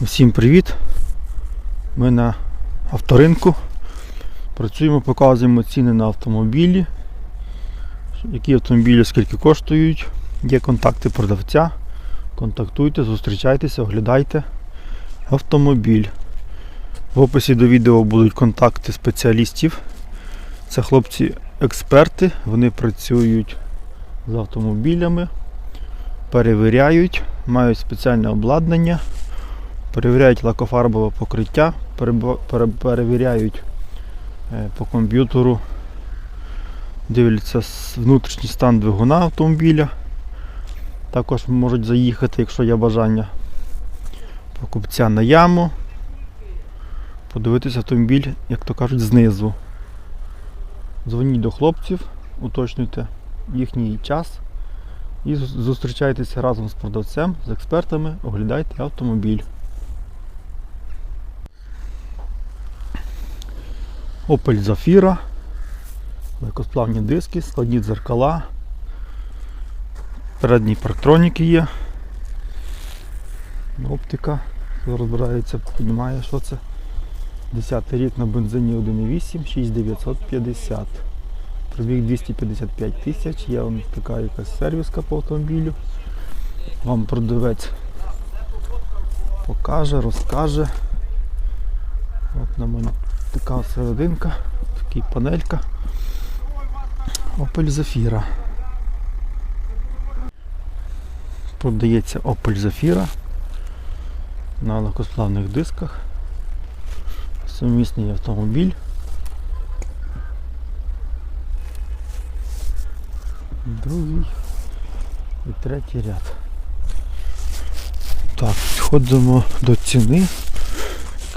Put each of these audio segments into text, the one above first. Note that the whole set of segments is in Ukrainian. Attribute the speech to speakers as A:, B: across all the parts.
A: Всім привіт! Ми на авторинку. Працюємо, показуємо ціни на автомобілі. Які автомобілі скільки коштують. Є контакти продавця. Контактуйте, зустрічайтеся, оглядайте автомобіль. В описі до відео будуть контакти спеціалістів. Це хлопці-експерти, вони працюють з автомобілями, перевіряють, мають спеціальне обладнання перевіряють лакофарбове покриття, перевіряють е, по комп'ютеру, дивляться внутрішній стан двигуна автомобіля. Також можуть заїхати, якщо є бажання, покупця на яму, подивитися автомобіль, як то кажуть, знизу. Дзвоніть до хлопців, уточнюйте їхній час і зустрічайтеся разом з продавцем, з експертами, оглядайте автомобіль. Opel Zafira, легкосплавні диски, складні дзеркала, передні парктроніки є, оптика, розбирається, розуміє, що це. 10 рік на бензині 1.8, 6950. Пробіг 255 тисяч, є вон така якась сервіска по автомобілю. Вам продавець покаже, розкаже. От на мене така серединка, така панелька. Opel Zafira. Продається Opel Zafira на легкосплавних дисках. Сумісний автомобіль. Другий і третій ряд. Так, підходимо до ціни.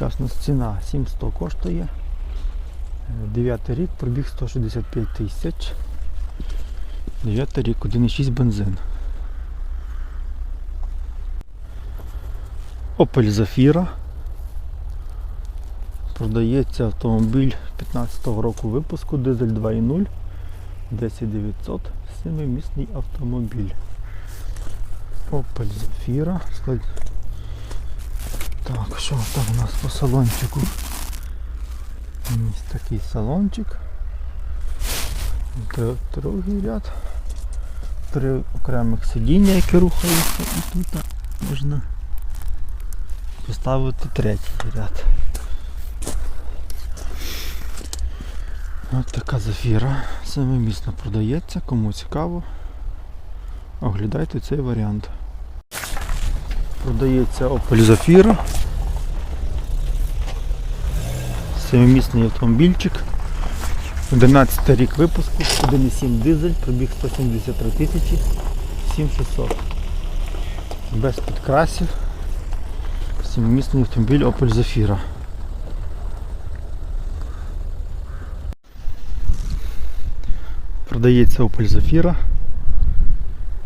A: Нас ціна 700 коштує. 9 рік, пробіг 165 тисяч. 9 рік, 1,6 бензин. Opel Zafira. Продається автомобіль 15-го року випуску, дизель 2.0, 10900, 7-місний автомобіль. Opel Zafira. Так, що там у нас по салончику? Ось такий салончик. Другий ряд. Три окремих сидіння, які рухаються, і тут можна поставити третій ряд. Ось така зафіра. Семимісно продається, кому цікаво. Оглядайте цей варіант. Продається Opel Zafira. Семимісний автомобільчик. 11 рік випуску, 1,7 дизель, пробіг 173 тисячі 7600. Без підкрасів. Семимісний автомобіль Opel Zafira. Продається Opel Zafira.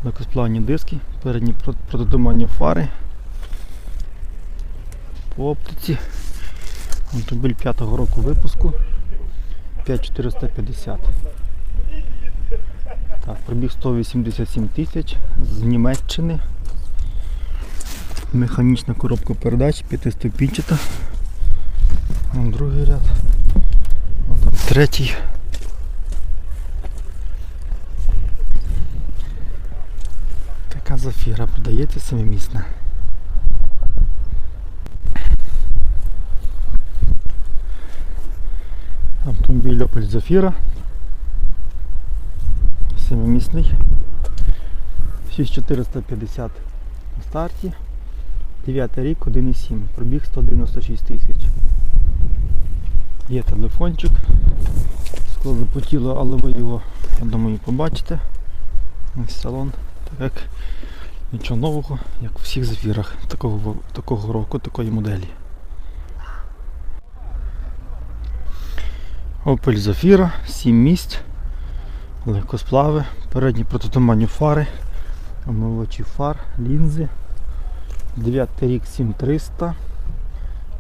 A: Легкосплавні диски, передні про- протитуманні фари. По оптиці. Автомобіль 5-го року випуску 5450. Так, пробіг 187 тисяч з Німеччини. Механічна коробка передач, п'ятиступінчата. Другий ряд. Вон там третій. Така зафіра продається семимісна. Opel Zafira. Семимісний. 6450 на старті. 9 рік, 1,7. Пробіг 196 тисяч. Є телефончик. Скло запотіло, але ви його, я думаю, побачите. Ось салон. Так як нічого нового, як у всіх зафірах такого, такого року, такої моделі. Opel Zafira, 7 місць, легкосплави, передні протитуманні фари, омивачі фар, лінзи, 9 рік 7300,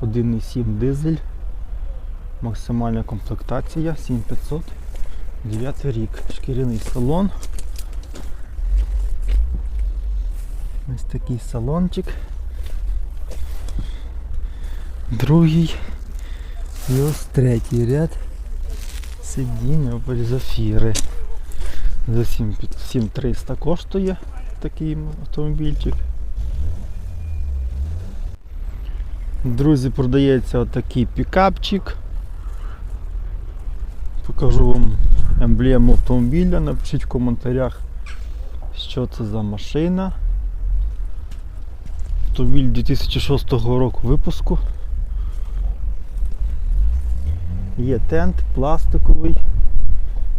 A: 1,7 дизель, максимальна комплектація 7500, 9 рік, шкіряний салон. Ось такий салончик. другий і ось третій ряд сидіння Opel Зафіри. За 7300 коштує такий автомобільчик. Друзі, продається отакий пікапчик. Покажу вам емблему автомобіля. Напишіть в коментарях, що це за машина. Автомобіль 2006 року випуску. Є тент пластиковий.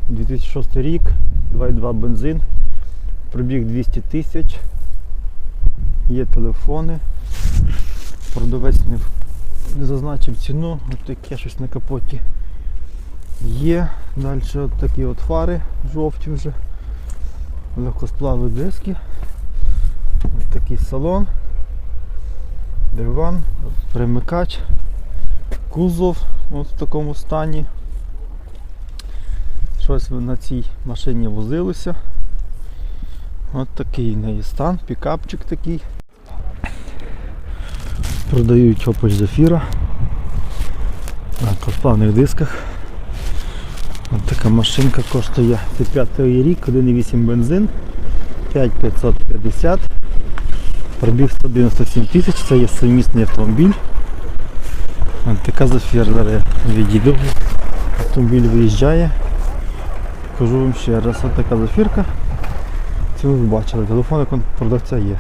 A: 2006 рік, 2,2 бензин, пробіг 200 тисяч. Є телефони. Продавець не, зазначив ціну, от таке щось на капоті. Є. Далі от такі от фари жовті вже. Легкосплавні диски. Ось такий салон. Диван, примикач, кузов от в такому стані. Щось на цій машині возилося. От такий в неї стан, пікапчик такий. Продають Opel Zafira на легкосплавних дисках. Ось така машинка коштує це п'ятий рік, 1,8 бензин, 5550. Пробіг 197 тисяч, це є сумісний автомобіль. Така зафір зараз відійду. Автомобіль виїжджає. Кажу вам ще раз. Ось така зафірка. Це ви бачили, телефон продавця є.